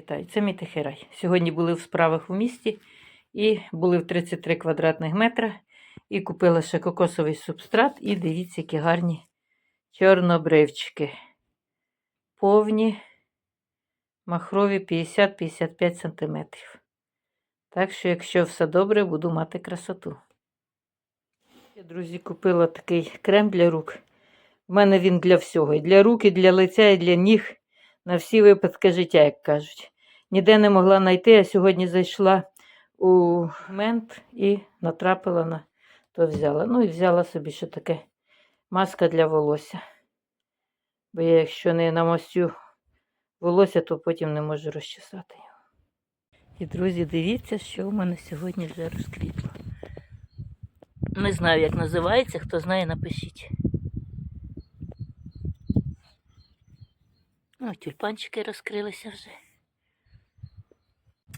Вітаю, це мій тихий рай. Сьогодні були в справах у місті і були в 33 квадратних метра. І купила ще кокосовий субстрат. І дивіться, які гарні чорнобривчики. Повні, махрові 50-55 см. Так що, якщо все добре, буду мати красоту. Я, друзі, купила такий крем для рук. У мене він для всього. І для рук, і для лиця, і для ніг. На всі випадки життя, як кажуть. Ніде не могла знайти, а сьогодні зайшла у мент і натрапила на то взяла. Ну і взяла собі ще таке маска для волосся. Бо я, якщо не намастю волосся, то потім не можу розчесати його. І, друзі, дивіться, що у мене сьогодні вже розквітло. Не знаю, як називається, хто знає, напишіть. О, тюльпанчики розкрилися вже.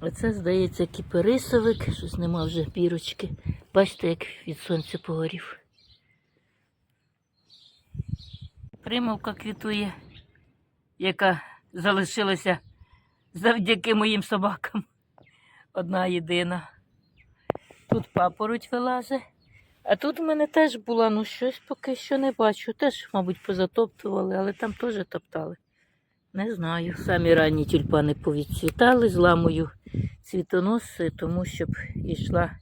Оце, здається, кіперисовик, щось нема вже бірочки. Бачите, як від сонця погорів. Примовка квітує, яка залишилася завдяки моїм собакам. Одна єдина. Тут папороть вилазить. А тут в мене теж була, ну щось поки що не бачу. Теж, мабуть, позатоптували, але там теж топтали. Не знаю. Самі ранні тюльпани повідцвітали, зламую цвітоноси, тому щоб йшла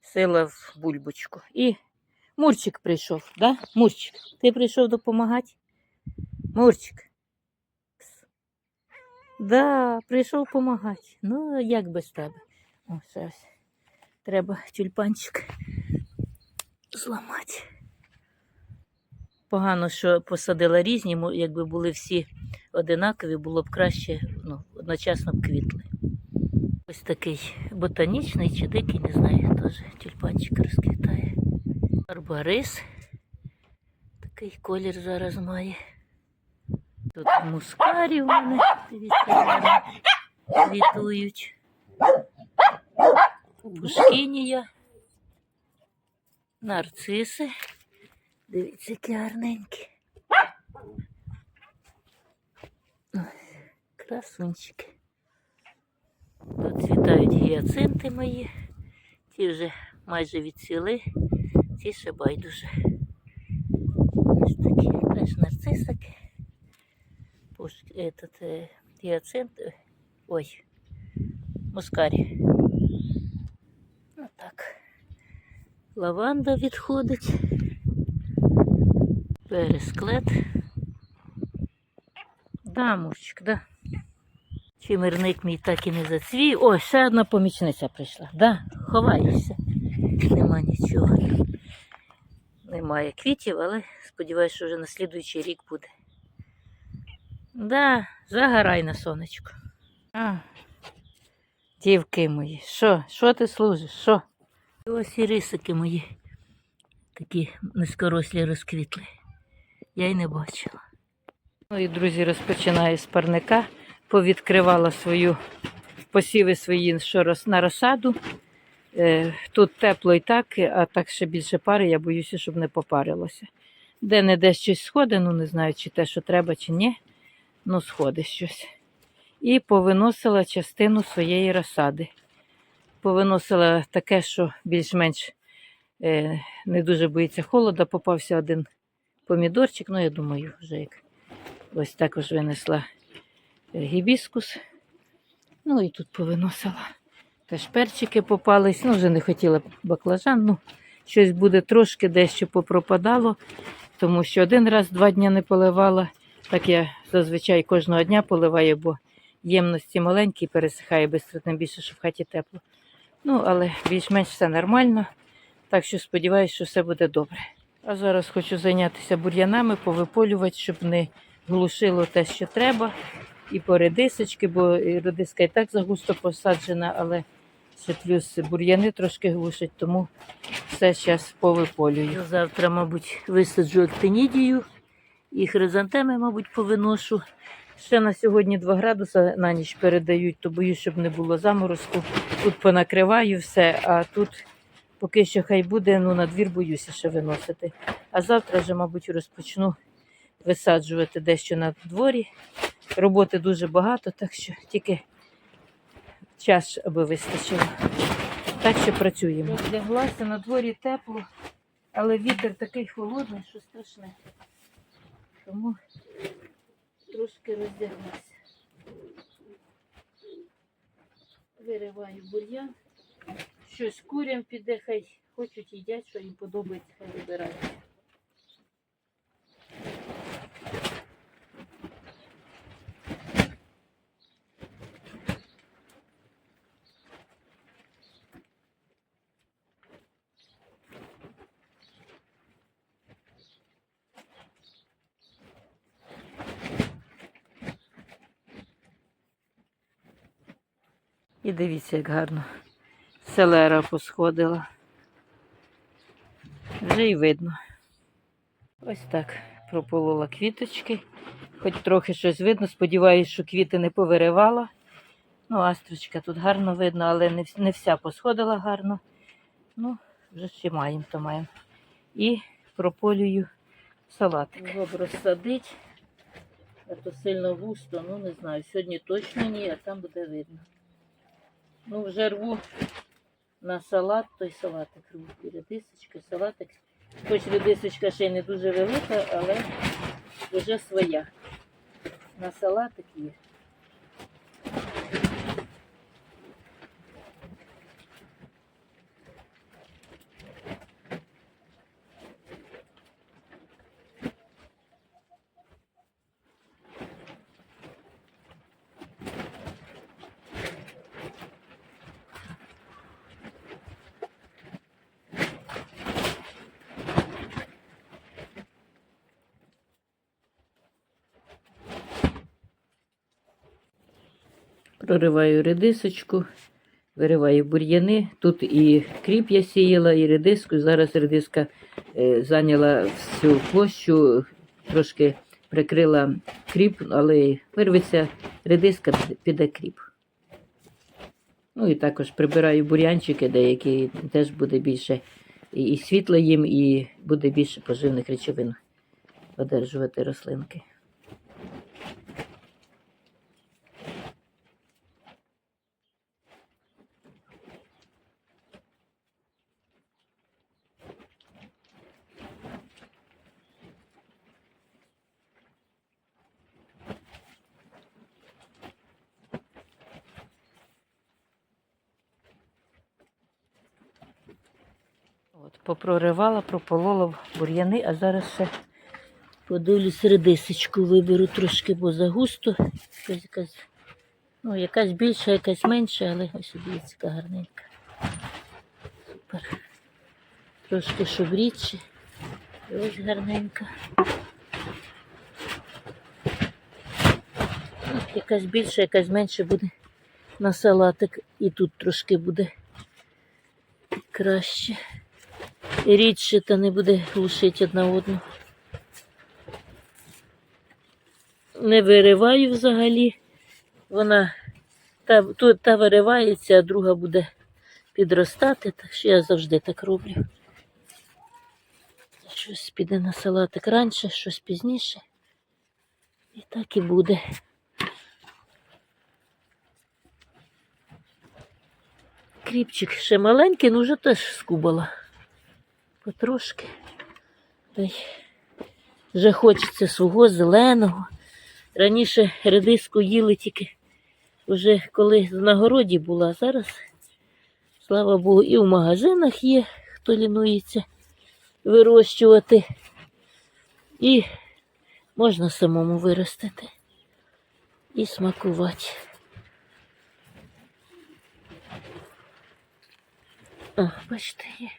сила в бульбочку. І Мурчик прийшов, да? Мурчик, ти прийшов допомагати? Мурчик. Да, прийшов допомагати. Ну, як без тебе? О, зараз. Треба тюльпанчик зламати. Погано, що посадила різні, якби були всі одинакові, було б краще, ну, одночасно б квітли. Ось такий ботанічний чи дикий, не знаю, теж тюльпанчик розквітає. Барбарис. Такий колір зараз має. Тут мускарі в мене, дивіться, квітують. Пушкінія. Нарциси. Дивіться, які гарненькі. Красунчики. Тут цвітають гіацинти мої. Ті вже майже відсіли, ті ще байдуже. Ось такі теж нарцисики. Этот, е, гіацинт. е, Ой, мускарі. Ну так. Лаванда відходить. Пересклет. Да, мурчик, да. Чимирник мій так і не зацвів. О, ще одна помічниця прийшла. Да, ховаєшся. Нема нічого. Немає квітів, але сподіваюся, що вже на слідуючий рік буде. Да, загорай на сонечко. А, дівки мої, що? Що ти служиш? Що? Ось і рисики мої. Такі низькорослі розквітли. Я й не бачила. Ну і друзі, розпочинаю з парника. Повідкривала свою посіви свої що роз- на розсаду. Е, Тут тепло і так, а так ще більше пари, я боюся, щоб не попарилося. Де не де щось сходить, ну не знаю, чи те, що треба, чи ні. Ну, сходить щось. І повиносила частину своєї розсади. Повиносила таке, що більш-менш е, не дуже боїться холода. Попався один помідорчик, ну я думаю, вже як ось також винесла гібіскус. Ну і тут повиносила. Теж перчики попались, ну вже не хотіла баклажан. Ну, щось буде трошки дещо попропадало, тому що один раз два дні не поливала. Так я зазвичай кожного дня поливаю, бо ємності маленькі, пересихає швидко, тим більше, що в хаті тепло. Ну, але більш-менш все нормально. Так що сподіваюся, що все буде добре. А зараз хочу зайнятися бур'янами, повиполювати, щоб не глушило те, що треба. І по редисочки, бо редиска і так загусто посаджена, але ще плюс бур'яни трошки глушать, тому все зараз повиполюю. Завтра, мабуть, висаджу актинідію і хризантеми, мабуть, повиношу. Ще на сьогодні 2 градуси на ніч передають, то боюсь, щоб не було заморозку. Тут понакриваю все, а тут поки що хай буде, ну на двір боюся ще виносити. А завтра вже, мабуть, розпочну висаджувати дещо на дворі. Роботи дуже багато, так що тільки час, аби вистачило. Так що працюємо. Розляглася, на дворі тепло, але вітер такий холодний, що страшне. Тому трошки роздяглася. Вириваю бур'ян. Щось курям піде, хай хочуть їдять, що їм подобається, хай вибирають. І дивіться, як гарно. Селера посходила. Вже й видно. Ось так прополола квіточки. Хоч трохи щось видно. Сподіваюсь, що квіти не повиривала. Ну, астрочка тут гарно видно, але не, вся посходила гарно. Ну, вже ще маємо, то маємо. І прополюю салатик. Його розсадить. А то сильно густо, ну не знаю. Сьогодні точно ні, а там буде видно. Ну, вже рву на салат, той салатик рву. І салатик. Хоч редисочка ще не дуже велика, але вже своя. На салатик є. Прориваю редисочку, вириваю бур'яни. Тут і кріп я сіяла, і редиску. Зараз редиска е, зайняла всю площу, трошки прикрила кріп, але вирветься редиска, піде кріп. Ну і також прибираю бур'янчики, деякі теж буде більше і, світла їм, і буде більше поживних речовин одержувати рослинки. От, попроривала, прополола бур'яни, а зараз ще подивлюсь редисочку виберу трошки, бо загусто. Якась, ну, якась більша, якась менша, але ось дивіться, гарненька. Супер. Трошки щоб рідше. Ось гарненька. Якась більша, якась менша буде на салатик. І тут трошки буде краще. Рідше та не буде глушити одна одну. Не вириваю взагалі. Вона та, тут та виривається, а друга буде підростати, так що я завжди так роблю. Щось піде на салатик раніше, щось пізніше. І так і буде. Кріпчик ще маленький, ну вже теж скубала. Потрошки. Вже хочеться свого зеленого. Раніше редиску їли тільки вже коли на городі була, зараз, слава Богу, і в магазинах є, хто лінується вирощувати. І можна самому виростити і смакувати. О, бачите, є.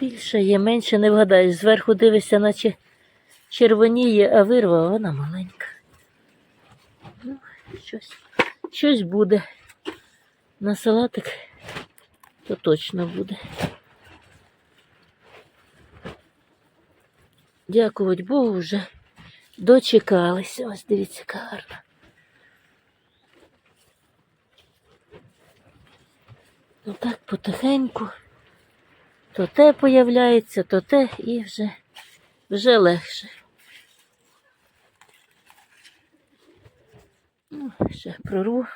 Більше є, менше не вгадаєш. Зверху дивишся, наче червоніє, а вирва вона маленька. Ну, щось, щось буде. На салатик то точно буде. Дякувати Богу, вже дочекалися. Ось дивіться, яка гарна. Ну так потихеньку. То те появляється, то те і вже, вже легше. Ну, ще прорву.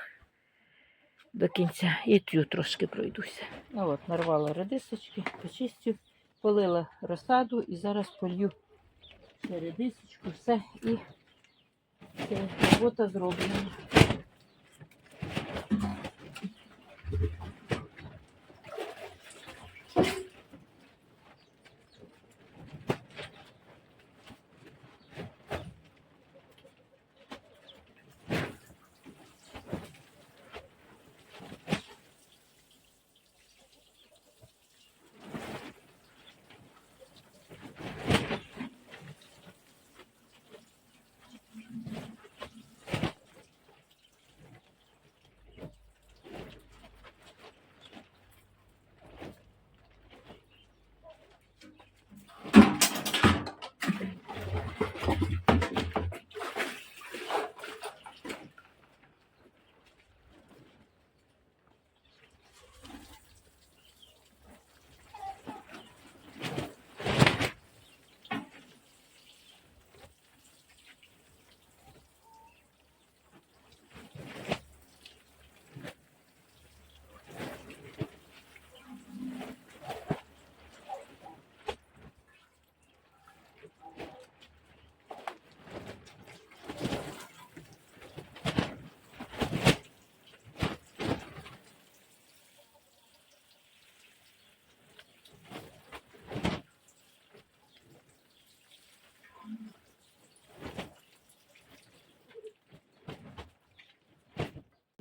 до кінця. І тю трошки пройдуся. Ну от, нарвала редисочки, почистю, полила розсаду і зараз полью ще редисочку, все і робота зроблена.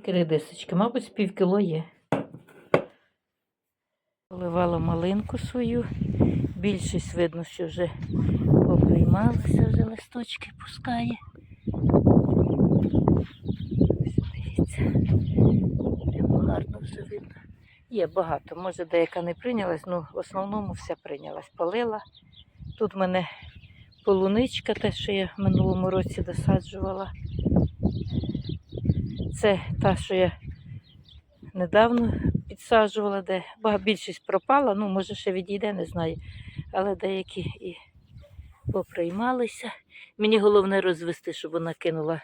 Редисочки, мабуть, з пів кіло є. Поливала малинку свою. Більшість видно, що вже поприймалися, вже листочки пускає. Ось Дивіться. Прямо гарно вже видно. Є багато. Може, деяка не прийнялась, ну в основному вся прийнялась. Полила. Тут в мене полуничка, те, що я в минулому році досаджувала. Це та, що я недавно підсаджувала, де більшість пропала, ну, може, ще відійде, не знаю. Але деякі і поприймалися. Мені головне розвести, щоб вона кинула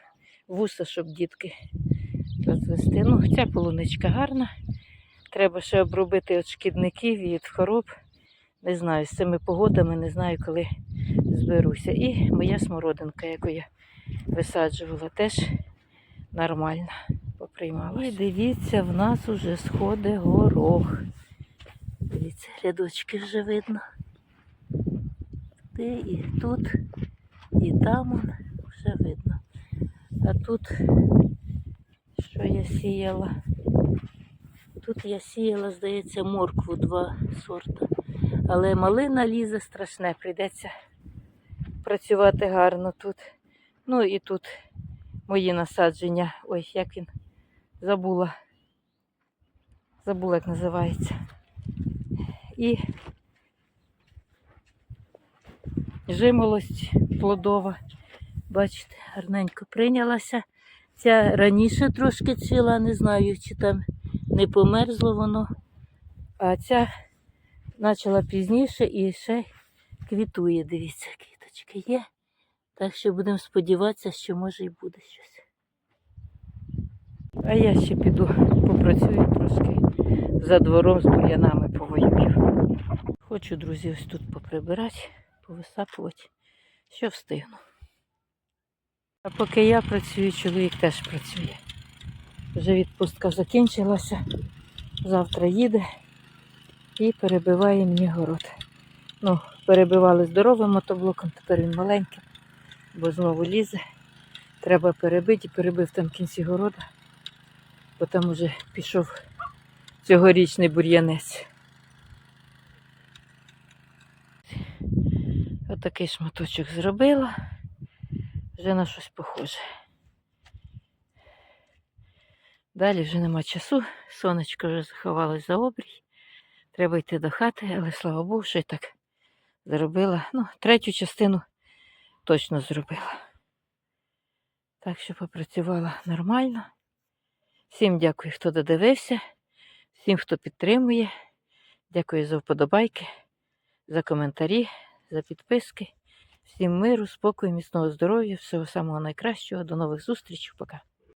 вуса, щоб дітки розвести. Ну, ця полуничка гарна. Треба ще обробити від шкідників і від хвороб. Не знаю, з цими погодами не знаю, коли зберуся. І моя смородинка, яку я висаджувала, теж нормально поприймалася. І дивіться, в нас уже сходить горох. Дивіться, рядочки вже видно. Ти і тут, і там вже видно. А тут, що я сіяла? Тут я сіяла, здається, моркву два сорта. Але малина лізе страшне, прийдеться працювати гарно тут. Ну і тут мої насадження. Ой, як він забула. Забула, як називається. І жимолость плодова. Бачите, гарненько прийнялася. Ця раніше трошки ціла, не знаю, чи там не померзло воно. А ця почала пізніше і ще квітує. Дивіться, квіточки є. Так що будемо сподіватися, що може і буде щось. А я ще піду попрацюю трошки за двором з бур'янами повоюю. Хочу, друзі, ось тут поприбирати, повисапувати, що встигну. А поки я працюю, чоловік теж працює. Вже відпустка закінчилася. Завтра їде і перебиває мені город. Ну, перебивали здоровим мотоблоком, тепер він маленький, бо знову лізе. Треба перебити, перебив там кінці города, бо там уже пішов цьогорічний бур'янець. Отакий шматочок зробила. Вже на щось похоже. Далі вже нема часу. Сонечко вже заховалось за обрій. Треба йти до хати, але слава Богу, що я так зробила. Ну, третю частину точно зробила. Так що попрацювала нормально. Всім дякую, хто додивився, всім, хто підтримує. Дякую за вподобайки, за коментарі, за підписки. Всім миру, спокою, міцного здоров'я, всього самого найкращого. До нових зустрічей. Пока.